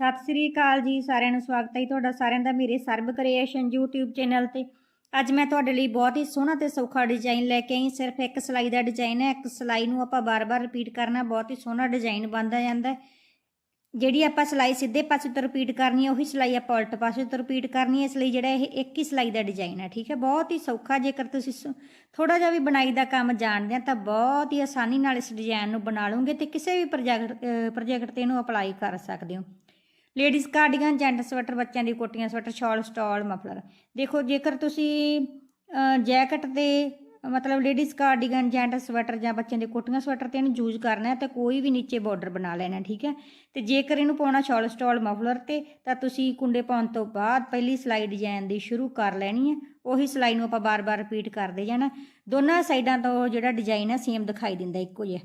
ਸਤਿ ਸ੍ਰੀ ਅਕਾਲ ਜੀ, ਸਾਰਿਆਂ ਨੂੰ ਸਵਾਗਤ ਹੈ ਤੁਹਾਡਾ ਸਾਰਿਆਂ ਦਾ ਮੇਰੇ ਸਰਬ ਕ੍ਰੀਏਸ਼ਨ YouTube ਚੈਨਲ ਤੇ। ਅੱਜ ਮੈਂ ਤੁਹਾਡੇ ਲਈ ਬਹੁਤ ਹੀ ਸੋਹਣਾ ਤੇ ਸੌਖਾ ਡਿਜ਼ਾਈਨ ਲੈ ਕੇ ਆਈ, ਸਿਰਫ ਇੱਕ ਸਿਲਾਈ ਦਾ ਡਿਜ਼ਾਈਨ ਹੈ, ਇੱਕ ਸਿਲਾਈ ਨੂੰ ਆਪਾਂ ਬਾਰ-ਬਾਰ ਰਿਪੀਟ ਕਰਨਾ, ਬਹੁਤ ਹੀ ਸੋਹਣਾ ਡਿਜ਼ਾਈਨ ਬਣਦਾ ਜਾਂਦਾ ਜਿਹੜੀ ਆਪਾਂ ਸਿਲਾਈ ਸਿੱਧੇ ਪਾਸੇ ਤੋਂ ਰਿਪੀਟ ਕਰਨੀ ਹੈ, ਉਹੀ ਸਿਲਾਈ ਆਪਾਂ ਉਲਟ ਪਾਸੇ ਤੋਂ ਰਿਪੀਟ ਕਰਨੀ ਹੈ, ਇਸ ਲਈ ਜਿਹੜਾ ਇਹ ਇੱਕ ਹੀ ਸਿਲਾਈ ਦਾ ਡਿਜ਼ਾਈਨ ਹੈ, ਠੀਕ ਹੈ? ਬਹੁਤ ਹੀ ਸੌਖਾ, ਜੇਕਰ ਤੁਸੀਂ ਥੋੜਾ ਜਿਹਾ ਵੀ ਬਣਾਈ ਦਾ ਕੰਮ ਜਾਣਦੇ ਆ ਤਾਂ ਬਹੁਤ ਹੀ ਆਸਾਨੀ ਨਾਲ ਇਸ ਡਿਜ਼ਾਈਨ ਨੂੰ ਬਣਾ ਲਓਗੇ ਤੇ ਕਿਸੇ ਵੀ ਪ੍ਰੋਜੈਕਟ ਪ੍ਰੋਜੈਕਟ ਤੇ ਇਹਨੂੰ ਅਪਲਾਈ ਕਰ ਸਕਦੇ ਹੋ। ਲੇਡੀਜ਼ ਕਾਰਡੀਗਨ ਜੈਂਟ ਸਵੈਟਰ ਬੱਚਿਆਂ ਦੀ ਕੋਟੀਆਂ ਸਵੈਟਰ ਸ਼ਾਲ ਸਟਾਲ ਮਫਲਰ ਦੇਖੋ, ਜੇਕਰ ਤੁਸੀਂ ਜੈਕਟ ਤੇ, ਮਤਲਬ ਲੇਡੀਜ਼ ਕਾਰਡੀਗਨ ਜੈਂਟ ਸਵੈਟਰ ਜਾਂ ਬੱਚਿਆਂ ਦੇ ਕੋਟੀਆਂ ਸਵੈਟਰ ਤੇ ਇਹਨੂੰ ਯੂਜ਼ ਕਰਨਾ ਹੈ, ਤਾਂ ਕੋਈ ਵੀ ਨੀਚੇ ਬਾਰਡਰ ਬਣਾ ਲੈਣਾ, ਠੀਕ ਹੈ? ਤੇ ਜੇਕਰ ਇਹਨੂੰ ਪਾਉਣਾ ਸ਼ਾਲ ਸਟਾਲ ਮਫਲਰ ਤੇ, ਤਾਂ ਤੁਸੀਂ ਕੁੰਡੇ ਪਾਉਣ ਤੋਂ ਬਾਅਦ ਪਹਿਲੀ ਸਿਲਾਈ ਡਿਜ਼ਾਈਨ ਦੀ ਸ਼ੁਰੂ ਕਰ ਲੈਣੀ ਹੈ। ਉਹੀ ਸਿਲਾਈ ਨੂੰ ਆਪਾਂ ਬਾਰ-ਬਾਰ ਰਿਪੀਟ ਕਰਦੇ ਜਾਣਾ। ਦੋਨਾਂ ਸਾਈਡਾਂ ਤੋਂ ਜਿਹੜਾ ਡਿਜ਼ਾਈਨ ਹੈ ਸੇਮ ਦਿਖਾਈ ਦਿੰਦਾ ਇੱਕੋ ਜਿਹਾ।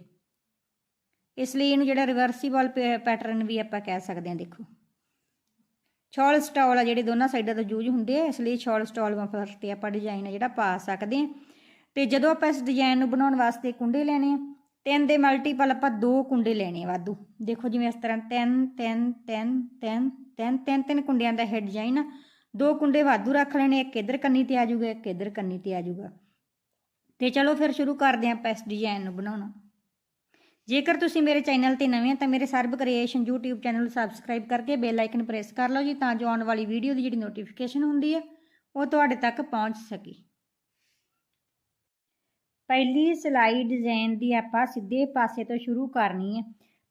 ਇਸ ਲਈ ਇਹਨੂੰ ਜਿਹੜਾ ਰਿਵਰਸੀਬਲ ਪੈਟਰਨ ਵੀ ਆਪਾਂ ਕਹਿ ਸਕਦੇ ਹਾਂ, ਦੇਖੋ। ਛੋਲ ਸਟਾਲ ਆ ਜਿਹੜੇ ਦੋਨਾਂ ਸਾਈਡਾਂ ਤੋਂ ਯੂਜ਼ ਹੁੰਦੇ ਆ, ਇਸ ਲਈ ਛੋਲ ਸਟਾਲ ਮਫਲਰ ਤੇ ਆਪਾਂ ਡਿਜ਼ਾਈਨ ਆ ਜਿਹੜਾ ਪਾ ਸਕਦੇ ਆ। ਤੇ ਜਦੋਂ ਆਪਾਂ ਇਸ ਡਿਜ਼ਾਈਨ ਨੂੰ ਬਣਾਉਣ ਵਾਸਤੇ ਕੁੰਡੇ ਲੈਣੇ ਆ, ਤਿੰਨ ਦੇ ਮਲਟੀਪਲ ਆਪਾਂ ਦੋ ਕੁੰਡੇ ਲੈਣੇ ਆ ਵਾਧੂ। ਦੇਖੋ ਜਿਵੇਂ ਇਸ ਤਰ੍ਹਾਂ ਤਿੰਨ ਤਿੰਨ ਤਿੰਨ ਤਿੰਨ ਤਿੰਨ ਤਿੰਨ ਤਿੰਨ ਕੁੰਡਿਆਂ ਦਾ ਹੈ ਡਿਜ਼ਾਈਨ ਆ। ਦੋ ਕੁੰਡੇ ਵਾਧੂ ਰੱਖ ਲੈਣੇ, ਇੱਕ ਇਧਰ ਕੰਨੀ ਤੇ ਆ ਜਾਊਗਾ, ਇੱਕ ਇਧਰ ਕੰਨੀ ਤੇ ਆ ਜਾਊਗਾ। ਤੇ ਚਲੋ ਫਿਰ ਸ਼ੁਰੂ ਕਰਦੇ ਆਂ ਆਪਾਂ ਇਸ ਡਿਜ਼ਾਈਨ ਨੂੰ ਬਣਾਉਣਾ। ਜੇਕਰ ਤੁਸੀਂ ਮੇਰੇ ਚੈਨਲ ਤੇ ਨਵੇਂ ਹੋ ਤਾਂ ਮੇਰੇ ਸਰਬ ਕ੍ਰੀਏਸ਼ਨ YouTube ਚੈਨਲ ਨੂੰ ਸਬਸਕ੍ਰਾਈਬ ਕਰਕੇ ਬੈਲ ਆਈਕਨ ਪ੍ਰੈਸ ਕਰ ਲਓ ਜੀ ਤਾਂ ਜੋ ਆਉਣ ਵਾਲੀ ਵੀਡੀਓ ਦੀ ਜਿਹੜੀ ਨੋਟੀਫਿਕੇਸ਼ਨ ਹੁੰਦੀ ਹੈ ਉਹ ਤੁਹਾਡੇ ਤੱਕ ਪਹੁੰਚ ਸਕੇ। ਪਹਿਲੀ ਸਿਲਾਈ ਡਿਜ਼ਾਈਨ ਦੀ ਆਪਾਂ ਸਿੱਧੇ ਪਾਸੇ ਤੋਂ ਸ਼ੁਰੂ ਕਰਨੀ ਹੈ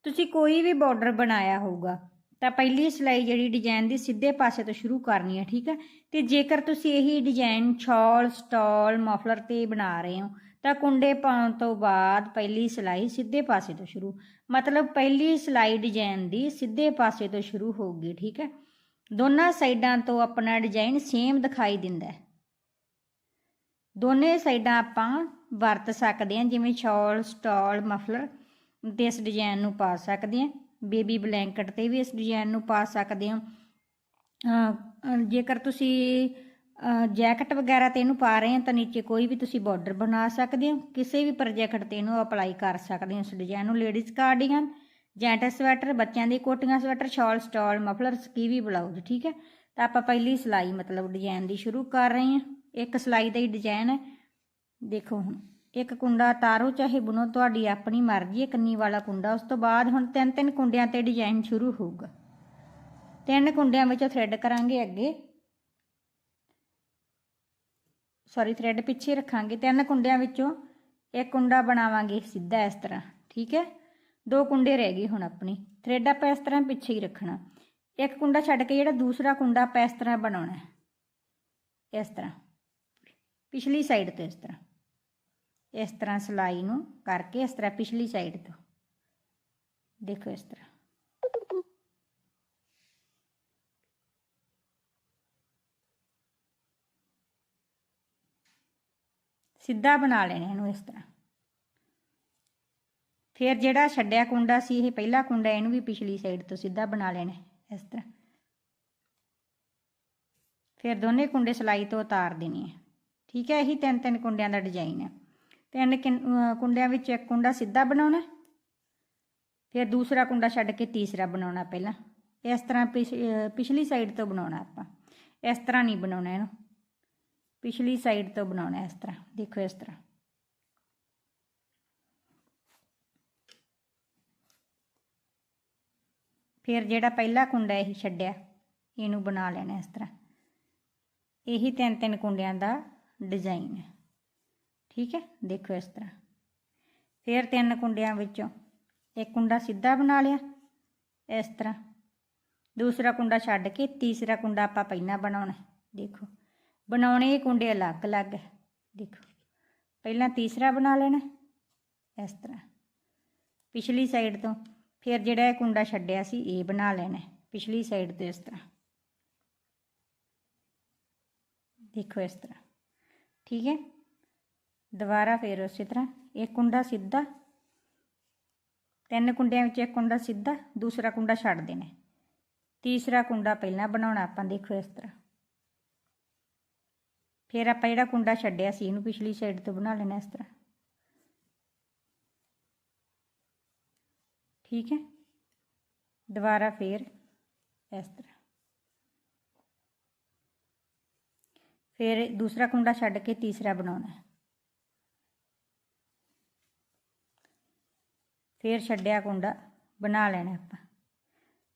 ਤੁਸੀਂ ਕੋਈ ਵੀ ਬਾਰਡਰ ਬਣਾਇਆ ਹੋਊਗਾ, ਤਾਂ ਪਹਿਲੀ ਸਿਲਾਈ ਜਿਹੜੀ ਡਿਜ਼ਾਈਨ ਦੀ ਸਿੱਧੇ ਪਾਸੇ ਤੋਂ ਸ਼ੁਰੂ ਕਰਨੀ ਹੈ ਠੀਕ ਹੈ ਤੇ ਜੇਕਰ ਤੁਸੀਂ ਇਹੀ ਡਿਜ਼ਾਈਨ ਛਾਲ ਸਟਾਲ ਮਫਲਰ ਤੇ ਬਣਾ ਰਹੇ ਹੋ ਤਾਂ ਕੁੰਡੇ ਪਾਉਣ ਤੋਂ ਬਾਅਦ ਪਹਿਲੀ ਸਿਲਾਈ ਸਿੱਧੇ ਪਾਸੇ ਤੋਂ ਸ਼ੁਰੂ, ਮਤਲਬ ਪਹਿਲੀ ਸਿਲਾਈ ਡਿਜ਼ਾਈਨ ਦੀ ਸਿੱਧੇ ਪਾਸੇ ਤੋਂ ਸ਼ੁਰੂ ਹੋਊਗੀ, ਠੀਕ ਹੈ? ਦੋਨਾਂ ਸਾਈਡਾਂ ਤੋਂ ਆਪਣਾ ਡਿਜ਼ਾਈਨ ਸੇਮ ਦਿਖਾਈ ਦਿੰਦਾ ਹੈ। ਦੋਨੇ ਸਾਈਡਾਂ ਆਪਾਂ ਵਰਤ ਸਕਦੇ ਹਾਂ, ਜਿਵੇਂ ਸ਼ਾਲ, ਸਟਾਲ, ਮਫਲਰ, ਤੇ ਇਸ ਡਿਜ਼ਾਈਨ ਨੂੰ ਪਾ ਸਕਦੇ ਹਾਂ। ਬੇਬੀ ਬਲੈਂਕਟ ਤੇ ਵੀ ਇਸ ਡਿਜ਼ਾਈਨ ਨੂੰ ਪਾ ਸਕਦੇ ਹੋ। ਜੇਕਰ ਤੁਸੀਂ ਜੈਕਟ ਵਗੈਰਾ ਤੇ ਇਹਨੂੰ ਪਾ ਰਹੇ ਹਾਂ ਤਾਂ ਨੀਚੇ ਕੋਈ ਵੀ ਤੁਸੀਂ ਬਾਰਡਰ ਬਣਾ ਸਕਦੇ ਹੋ। ਕਿਸੇ ਵੀ ਪ੍ਰੋਜੈਕਟ ਤੇ ਇਹਨੂੰ ਅਪਲਾਈ ਕਰ ਸਕਦੇ ਹੋ। ਇਸ ਡਿਜ਼ਾਈਨ ਨੂੰ ਲੇਡੀਜ਼ ਕਾਰਡੀਗਨ ਜੈਂਟਸ ਸਵੈਟਰ ਬੱਚਿਆਂ ਦੀ ਕੋਟੀਆਂ sweater shawl stole muffler skivvy blouse ਠੀਕ ਹੈ? ਤਾਂ ਆਪਾਂ ਪਹਿਲੀ ਸਿਲਾਈ ਮਤਲਬ ਡਿਜ਼ਾਈਨ ਦੀ ਸ਼ੁਰੂ ਕਰ ਰਹੇ ਹਾਂ। ਇੱਕ ਸਿਲਾਈ ਦਾ ਹੀ ਡਿਜ਼ਾਈਨ ਹੈ। ਦੇਖੋ ਹੁਣ, ਇੱਕ ਕੁੰਡਾ ਤਾਰੋ, ਚਾਹੇ ਬੁਣੋ, ਤੁਹਾਡੀ ਆਪਣੀ ਮਰਜ਼ੀ ਹੈ, ਕੰਨੀ ਵਾਲਾ ਕੁੰਡਾ। ਉਸ ਤੋਂ ਬਾਅਦ ਹੁਣ ਤਿੰਨ ਤਿੰਨ ਕੁੰਡਿਆਂ ਤੇ ਡਿਜ਼ਾਈਨ ਸ਼ੁਰੂ ਹੋਊਗਾ। ਤਿੰਨ ਕੁੰਡਿਆਂ ਵਿੱਚੋਂ ਥ੍ਰੈਡ ਕਰਾਂਗੇ ਅੱਗੇ। ਸੌਰੀ ਥ੍ਰੈਡ ਪਿੱਛੇ ਰੱਖਾਂਗੇ ਤਿੰਨ ਕੁੰਡਿਆਂ ਵਿੱਚੋਂ ਇੱਕ ਕੁੰਡਾ ਬਣਾਵਾਂਗੇ ਸਿੱਧਾ ਇਸ ਤਰ੍ਹਾਂ, ਠੀਕ ਹੈ? ਦੋ ਕੁੰਡੇ ਰਹਿ ਗਏ ਹੁਣ ਆਪਣੀ ਥ੍ਰੈਡ ਆਪਾਂ ਇਸ ਤਰ੍ਹਾਂ ਪਿੱਛੇ ਹੀ ਰੱਖਣਾ। ਇੱਕ ਕੁੰਡਾ ਛੱਡ ਕੇ ਜਿਹੜਾ ਦੂਸਰਾ ਕੁੰਡਾ ਆਪਾਂ ਇਸ ਤਰ੍ਹਾਂ ਬਣਾਉਣਾ ਹੈ। ਇਸ ਤਰ੍ਹਾਂ, ਪਿਛਲੀ ਸਾਈਡ ਤੋਂ ਇਸ ਤਰ੍ਹਾਂ। ਇਸ ਤਰ੍ਹਾਂ ਸਲਾਈ ਨੂੰ ਕਰਕੇ ਇਸ ਤਰ੍ਹਾਂ ਪਿਛਲੀ ਸਾਈਡ ਤੋਂ। ਦੇਖੋ ਇਸ ਤਰ੍ਹਾਂ। ਸਿੱਧਾ ਬਣਾ ਲੈਣਾ ਇਹਨੂੰ ਇਸ ਤਰ੍ਹਾਂ। ਫਿਰ ਜਿਹੜਾ ਛੱਡਿਆ ਕੁੰਡਾ ਸੀ, ਇਹ ਪਹਿਲਾ ਕੁੰਡਾ, ਇਹਨੂੰ ਵੀ ਪਿਛਲੀ ਸਾਈਡ ਤੋਂ ਸਿੱਧਾ ਬਣਾ ਲੈਣਾ ਇਸ ਤਰ੍ਹਾਂ। ਫਿਰ ਦੋਨੇ ਕੁੰਡੇ ਸਲਾਈ ਤੋਂ ਉਤਾਰ ਦੇਣੇ ਆ। ਠੀਕ ਹੈ, ਇਹੀ ਤਿੰਨ ਤਿੰਨ ਕੁੰਡਿਆਂ ਦਾ ਡਿਜ਼ਾਈਨ ਹੈ ਤਿੰਨ ਕੁੰਡਿਆਂ ਵਿੱਚ ਇੱਕ ਕੁੰਡਾ ਸਿੱਧਾ ਬਣਾਉਣਾ, ਫਿਰ ਦੂਸਰਾ ਕੁੰਡਾ ਛੱਡ ਕੇ ਤੀਸਰਾ ਬਣਾਉਣਾ ਪਹਿਲਾਂ। ਇਸ ਤਰ੍ਹਾਂ ਪਿਛਲੀ ਸਾਈਡ ਤੋਂ ਬਣਾਉਣਾ ਆਪਾਂ। ਇਸ ਤਰ੍ਹਾਂ ਨਹੀਂ ਬਣਾਉਣਾ ਇਹਨੂੰ। ਪਿਛਲੀ ਸਾਈਡ ਤੋਂ ਬਣਾਉਣਾ ਇਸ ਤਰ੍ਹਾਂ, ਦੇਖੋ ਇਸ ਤਰ੍ਹਾਂ। ਫਿਰ ਜਿਹੜਾ ਪਹਿਲਾ ਕੁੰਡਾ ਇਹ ਛੱਡਿਆ, ਇਹਨੂੰ ਬਣਾ ਲੈਣਾ ਇਸ ਤਰ੍ਹਾਂ। ਇਹੀ ਤਿੰਨ ਤਿੰਨ ਕੁੰਡਿਆਂ ਦਾ ਡਿਜ਼ਾਈਨ ਹੈ। ਠੀਕ ਹੈ, ਦੇਖੋ ਇਸ ਤਰ੍ਹਾਂ। ਫਿਰ ਤਿੰਨ ਕੁੰਡਿਆਂ ਵਿੱਚੋਂ ਇੱਕ ਕੁੰਡਾ ਸਿੱਧਾ ਬਣਾ ਲਿਆ, ਇਸ ਤਰ੍ਹਾਂ। ਦੂਸਰਾ ਕੁੰਡਾ ਛੱਡ ਕੇ ਤੀਸਰਾ ਕੁੰਡਾ ਆਪਾਂ ਪਹਿਲਾਂ ਬਣਾਉਣਾ ਦੇਖੋ। ਬਣਾਉਣੇ ਕੁੰਡੇ ਅਲੱਗ-ਅਲੱਗ ਦੇਖੋ, ਪਹਿਲਾਂ ਤੀਸਰਾ ਬਣਾ ਲੈਣਾ ਇਸ ਤਰ੍ਹਾਂ। ਪਿਛਲੀ ਸਾਈਡ ਤੋਂ ਫਿਰ ਜਿਹੜਾ ਇਹ ਕੁੰਡਾ ਛੱਡਿਆ ਸੀ, ਇਹ ਬਣਾ ਲੈਣਾ ਪਿਛਲੀ ਸਾਈਡ ਤੋਂ ਇਸ ਤਰ੍ਹਾਂ। ਦੇਖੋ ਇਸ ਤਰ੍ਹਾਂ। ਠੀਕ ਹੈ? ਦੁਬਾਰਾ ਫਿਰ ਉਸੇ ਤਰ੍ਹਾਂ। ਇੱਕ ਕੁੰਡਾ ਸਿੱਧਾ, ਤਿੰਨ ਕੁੰਡਿਆਂ ਵਿੱਚ ਇੱਕ ਕੁੰਡਾ ਸਿੱਧਾ, ਦੂਸਰਾ ਕੁੰਡਾ ਛੱਡ ਦੇਣਾ ਤੀਸਰਾ ਕੁੰਡਾ ਪਹਿਲਾਂ ਬਣਾਉਣਾ, ਆਪਾਂ ਦੇਖੋ ਇਸ ਤਰ੍ਹਾਂ। ਫਿਰ ਆਪਾਂ ਜਿਹੜਾ ਕੁੰਡਾ ਛੱਡਿਆ ਸੀ, ਇਹਨੂੰ ਪਿਛਲੀ ਸਾਈਡ ਤੋਂ ਬਣਾ ਲੈਣਾ ਇਸ ਤਰ੍ਹਾਂ। ਠੀਕ ਹੈ? ਦੁਬਾਰਾ ਫੇਰ ਇਸ ਤਰ੍ਹਾਂ। ਫਿਰ ਦੂਸਰਾ ਕੁੰਡਾ ਛੱਡ ਕੇ ਤੀਸਰਾ ਬਣਾਉਣਾ। ਹੈ ਫਿਰ ਛੱਡਿਆ ਕੁੰਡਾ ਬਣਾ ਲੈਣਾ ਆਪਾਂ।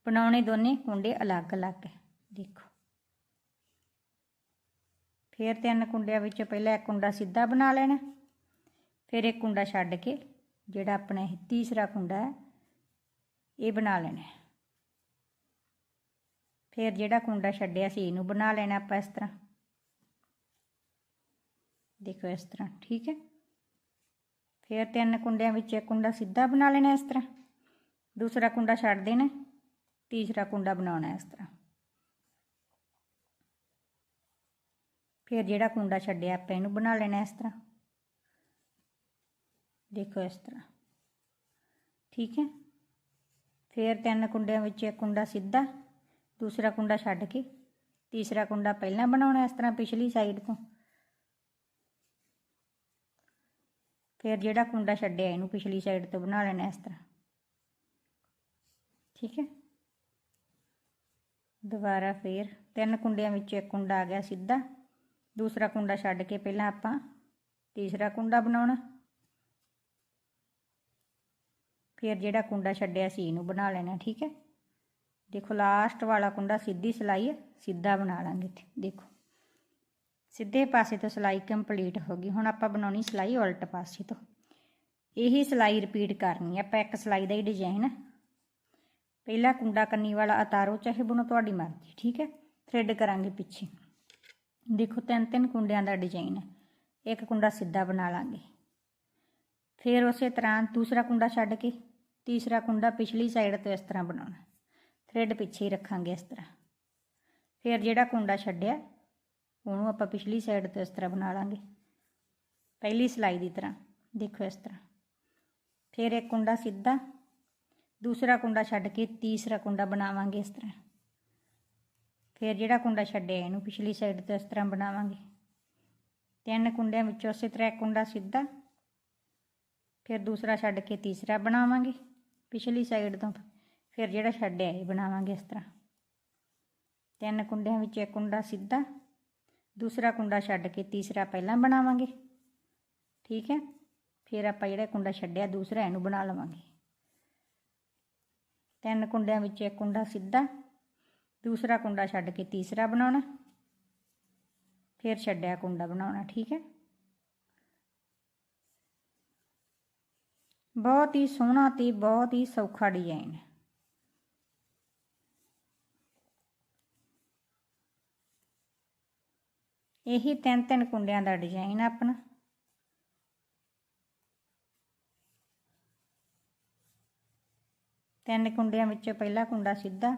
ਬਣਾਉਣੇ ਦੋਨੇ ਕੁੰਡੇ ਅਲੱਗ-ਅਲੱਗ ਹੈ। ਦੇਖੋ। ਫਿਰ ਤਿੰਨ ਕੁੰਡਿਆਂ ਵਿੱਚੋਂ ਪਹਿਲਾਂ ਇੱਕ ਕੁੰਡਾ ਸਿੱਧਾ ਬਣਾ ਲੈਣਾ। ਫਿਰ ਇੱਕ ਕੁੰਡਾ ਛੱਡ ਕੇ ਜਿਹੜਾ ਆਪਣਾ ਇਹ ਤੀਸਰਾ ਕੁੰਡਾ ਹੈ, ਇਹ ਬਣਾ ਲੈਣਾ। ਫਿਰ ਜਿਹੜਾ ਕੁੰਡਾ ਛੱਡਿਆ ਸੀ, ਇਹਨੂੰ ਬਣਾ ਲੈਣਾ ਆਪਾਂ ਇਸ ਤਰ੍ਹਾਂ। ਦੇਖੋ ਇਸ ਤਰ੍ਹਾਂ, ਠੀਕ ਹੈ? ਫਿਰ ਤਿੰਨ ਕੁੰਡਿਆਂ ਵਿੱਚ ਇੱਕ ਕੁੰਡਾ ਸਿੱਧਾ ਬਣਾ ਲੈਣਾ ਇਸ ਤਰ੍ਹਾਂ। ਦੂਸਰਾ ਕੁੰਡਾ ਛੱਡ ਦੇਣਾ, ਤੀਸਰਾ ਕੁੰਡਾ ਬਣਾਉਣਾ ਇਸ ਤਰ੍ਹਾਂ। ਫਿਰ ਜਿਹੜਾ ਕੁੰਡਾ ਛੱਡਿਆ ਆਪਾਂ ਇਹਨੂੰ ਬਣਾ ਲੈਣਾ ਇਸ ਤਰ੍ਹਾਂ। ਦੇਖੋ ਇਸ ਤਰ੍ਹਾਂ। ਠੀਕ ਹੈ? ਫਿਰ ਤਿੰਨ ਕੁੰਡਿਆਂ ਵਿੱਚ ਇੱਕ ਕੁੰਡਾ ਸਿੱਧਾ, ਦੂਸਰਾ ਕੁੰਡਾ ਛੱਡ ਕੇ, ਤੀਸਰਾ ਕੁੰਡਾ ਪਹਿਲਾਂ ਬਣਾਉਣਾ ਇਸ ਤਰ੍ਹਾਂ ਪਿਛਲੀ ਸਾਈਡ ਤੋਂ। ਫਿਰ ਜਿਹੜਾ ਕੁੰਡਾ ਛੱਡਿਆ ਇਹਨੂੰ ਪਿਛਲੀ ਸਾਈਡ ਤੋਂ ਬਣਾ ਲੈਣਾ ਇਸ ਤਰ੍ਹਾਂ। ਠੀਕ ਹੈ? ਦੁਬਾਰਾ ਫਿਰ ਤਿੰਨ ਕੁੰਡਿਆਂ ਵਿੱਚ ਇੱਕ ਕੁੰਡਾ ਆ ਗਿਆ ਸਿੱਧਾ। ਦੂਸਰਾ ਕੁੰਡਾ ਛੱਡ ਕੇ ਪਹਿਲਾਂ ਆਪਾਂ ਤੀਸਰਾ ਕੁੰਡਾ ਬਣਾਉਣਾ। ਫਿਰ ਜਿਹੜਾ ਕੁੰਡਾ ਛੱਡਿਆ ਸੀ ਇਹਨੂੰ ਬਣਾ ਲੈਣਾ, ਠੀਕ ਹੈ? ਦੇਖੋ ਲਾਸਟ ਵਾਲਾ ਕੁੰਡਾ ਸਿੱਧੀ ਸਿਲਾਈ ਹੈ, ਸਿੱਧਾ ਬਣਾ ਲਾਂਗੇ ਇੱਥੇ, ਦੇਖੋ। ਸਿੱਧੇ ਪਾਸੇ ਤੋਂ ਸਿਲਾਈ ਕੰਪਲੀਟ ਹੋ ਗਈ। ਹੁਣ ਆਪਾਂ ਬਣਾਉਣੀ ਸਿਲਾਈ ਉਲਟ ਪਾਸੇ ਤੋਂ। ਇਹੀ ਸਿਲਾਈ ਰਿਪੀਟ ਕਰਨੀ ਹੈ, ਆਪਾਂ ਇੱਕ ਸਿਲਾਈ ਦਾ ਹੀ ਡਿਜ਼ਾਈਨ ਪਹਿਲਾ ਕੁੰਡਾ ਕੰਨੀ ਵਾਲਾ ਉਤਾਰੋ, ਚਾਹੇ ਬਣੋ ਤੁਹਾਡੀ ਮਰਜ਼ੀ, ਠੀਕ ਹੈ? ਥ੍ਰੈਡ ਕਰਾਂਗੇ ਪਿੱਛੇ। ਦੇਖੋ ਤਿੰਨ ਤਿੰਨ ਕੁੰਡਿਆਂ ਦਾ ਡਿਜ਼ਾਈਨ ਹੈ। ਇੱਕ ਕੁੰਡਾ ਸਿੱਧਾ ਬਣਾ ਲਾਂਗੇ। ਫਿਰ ਉਸੇ ਤਰ੍ਹਾਂ ਦੂਸਰਾ ਕੁੰਡਾ ਛੱਡ ਕੇ ਤੀਸਰਾ ਕੁੰਡਾ ਪਿਛਲੀ ਸਾਈਡ ਤੋਂ ਇਸ ਤਰ੍ਹਾਂ ਬਣਾਉਣਾ। ਥ੍ਰੈਡ ਪਿੱਛੇ ਹੀ ਰੱਖਾਂਗੇ ਇਸ ਤਰ੍ਹਾਂ। ਫਿਰ ਜਿਹੜਾ ਕੁੰਡਾ ਛੱਡਿਆ, ਉਹਨੂੰ ਆਪਾਂ ਪਿਛਲੀ ਸਾਈਡ ਤੋਂ ਇਸ ਤਰ੍ਹਾਂ ਬਣਾ ਲਾਂਗੇ। ਪਹਿਲੀ ਸਿਲਾਈ ਦੀ ਤਰ੍ਹਾਂ, ਦੇਖੋ ਇਸ ਤਰ੍ਹਾਂ। ਫਿਰ ਇੱਕ ਕੁੰਡਾ ਸਿੱਧਾ, ਦੂਸਰਾ ਕੁੰਡਾ ਛੱਡ ਕੇ ਤੀਸਰਾ ਕੁੰਡਾ ਬਣਾਵਾਂਗੇ ਇਸ ਤਰ੍ਹਾਂ। ਫਿਰ ਜਿਹੜਾ ਕੁੰਡਾ ਛੱਡਿਆ ਇਹਨੂੰ ਪਿਛਲੀ ਸਾਈਡ ਤੋਂ ਇਸ ਤਰ੍ਹਾਂ ਬਣਾਵਾਂਗੇ। ਤਿੰਨ ਕੁੰਡਿਆਂ ਵਿੱਚੋਂ ਉਸੇ ਤਰ੍ਹਾਂ ਇੱਕ ਕੁੰਡਾ ਸਿੱਧਾ, ਫਿਰ ਦੂਸਰਾ ਛੱਡ ਕੇ ਤੀਸਰਾ ਬਣਾਵਾਂਗੇ। ਪਿਛਲੀ ਸਾਈਡ ਤੋਂ ਫਿਰ ਜਿਹੜਾ ਛੱਡਿਆ ਇਹ ਬਣਾਵਾਂਗੇ ਇਸ ਤਰ੍ਹਾਂ। ਤਿੰਨ ਕੁੰਡਿਆਂ ਵਿੱਚ ਇੱਕ ਕੁੰਡਾ ਸਿੱਧਾ, ਦੂਸਰਾ ਕੁੰਡਾ ਛੱਡ ਕੇ ਤੀਸਰਾ ਪਹਿਲਾਂ ਬਣਾਵਾਂਗੇ। ਠੀਕ ਹੈ? ਫਿਰ ਆਪਾਂ ਜਿਹੜਾ ਕੁੰਡਾ ਛੱਡਿਆ ਦੂਸਰਾ ਇਹਨੂੰ ਬਣਾ ਲਵਾਂਗੇ। ਤਿੰਨ ਕੁੰਡਿਆਂ ਵਿੱਚ ਇੱਕ ਕੁੰਡਾ ਸਿੱਧਾ ਦੂਸਰਾ ਕੁੰਡਾ ਛੱਡ ਕੇ ਤੀਸਰਾ ਬਣਾਉਣਾ। ਫਿਰ ਛੱਡਿਆ ਕੁੰਡਾ ਬਣਾਉਣਾ, ਠੀਕ ਹੈ? ਬਹੁਤ ਹੀ ਸੋਹਣਾ ਤੇ ਬਹੁਤ ਹੀ ਸੌਖਾ ਡਿਜ਼ਾਈਨ ਹੈ ਇਹੀ ਤਿੰਨ ਤਿੰਨ ਕੁੰਡਿਆਂ ਦਾ ਡਿਜ਼ਾਈਨ ਆਪਣਾ। ਤਿੰਨ ਕੁੰਡਿਆਂ ਵਿੱਚੋਂ ਪਹਿਲਾ ਕੁੰਡਾ ਸਿੱਧਾ।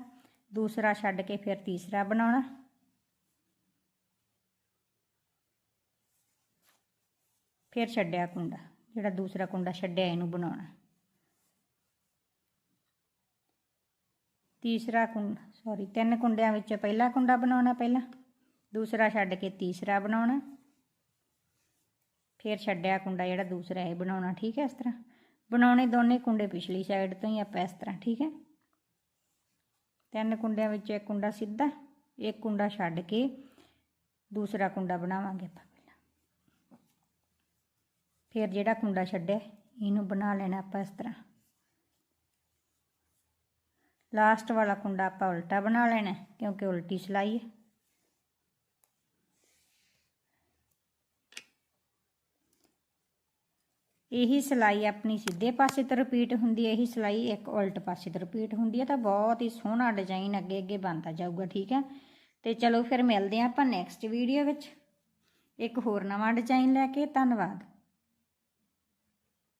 ਦੂਸਰਾ ਛੱਡ ਕੇ ਫਿਰ ਤੀਸਰਾ ਬਣਾਉਣਾ। ਫਿਰ ਛੱਡਿਆ ਕੁੰਡਾ, ਜਿਹੜਾ ਦੂਸਰਾ ਕੁੰਡਾ ਛੱਡਿਆ ਇਹਨੂੰ ਬਣਾਉਣਾ। ਤੀਸਰਾ ਕੁੰਡ ਸੌਰੀ ਤਿੰਨ ਕੁੰਡਿਆਂ ਵਿੱਚ ਪਹਿਲਾ ਕੁੰਡਾ ਬਣਾਉਣਾ ਪਹਿਲਾਂ, ਦੂਸਰਾ ਛੱਡ ਕੇ ਤੀਸਰਾ ਬਣਾਉਣਾ। ਫਿਰ ਛੱਡਿਆ ਕੁੰਡਾ ਜਿਹੜਾ ਦੂਸਰਾ ਇਹ ਬਣਾਉਣਾ, ਠੀਕ ਹੈ ਇਸ ਤਰ੍ਹਾਂ। ਬਣਾਉਣੇ ਦੋਨੇ ਕੁੰਡੇ ਪਿਛਲੀ ਸਾਈਡ ਤੋਂ ਹੀ ਆਪਾਂ ਇਸ ਤਰ੍ਹਾਂ, ਠੀਕ ਹੈ। ਤਿੰਨ ਕੁੰਡਿਆਂ ਵਿੱਚ ਇੱਕ ਕੁੰਡਾ ਸਿੱਧਾ, ਇੱਕ ਕੁੰਡਾ ਛੱਡ ਕੇ ਦੂਸਰਾ ਕੁੰਡਾ ਬਣਾਵਾਂਗੇ ਆਪਾਂ ਪਹਿਲਾਂ। ਫਿਰ ਜਿਹੜਾ ਕੁੰਡਾ ਛੱਡਿਆ, ਇਹਨੂੰ ਬਣਾ ਲੈਣਾ ਆਪਾਂ ਇਸ ਤਰ੍ਹਾਂ। ਲਾਸਟ ਵਾਲਾ ਕੁੰਡਾ ਆਪਾਂ ਉਲਟਾ ਬਣਾ ਲੈਣਾ, ਕਿਉਂਕਿ ਉਲਟੀ ਸਿਲਾਈ ਹੈ। ਇਹੀ ਸਿਲਾਈ ਆਪਣੀ ਸਿੱਧੇ ਪਾਸੇ ਤੋਂ ਰਿਪੀਟ ਹੁੰਦੀ ਹੈ, ਇਹੀ ਸਿਲਾਈ ਇੱਕ ਉਲਟ ਪਾਸੇ ਤੋਂ ਰਿਪੀਟ ਹੁੰਦੀ ਹੈ, ਤਾਂ ਬਹੁਤ ਹੀ ਸੋਹਣਾ ਡਿਜ਼ਾਈਨ ਅੱਗੇ ਅੱਗੇ ਬਣਦਾ ਜਾਊਗਾ, ਠੀਕ ਹੈ? ਤੇ ਚਲੋ ਫਿਰ ਮਿਲਦੇ ਹਾਂ ਆਪਾਂ ਨੈਕਸਟ ਵੀਡੀਓ ਵਿੱਚ। ਇੱਕ ਹੋਰ ਨਵਾਂ ਡਿਜ਼ਾਈਨ ਲੈ ਕੇ, ਧੰਨਵਾਦ।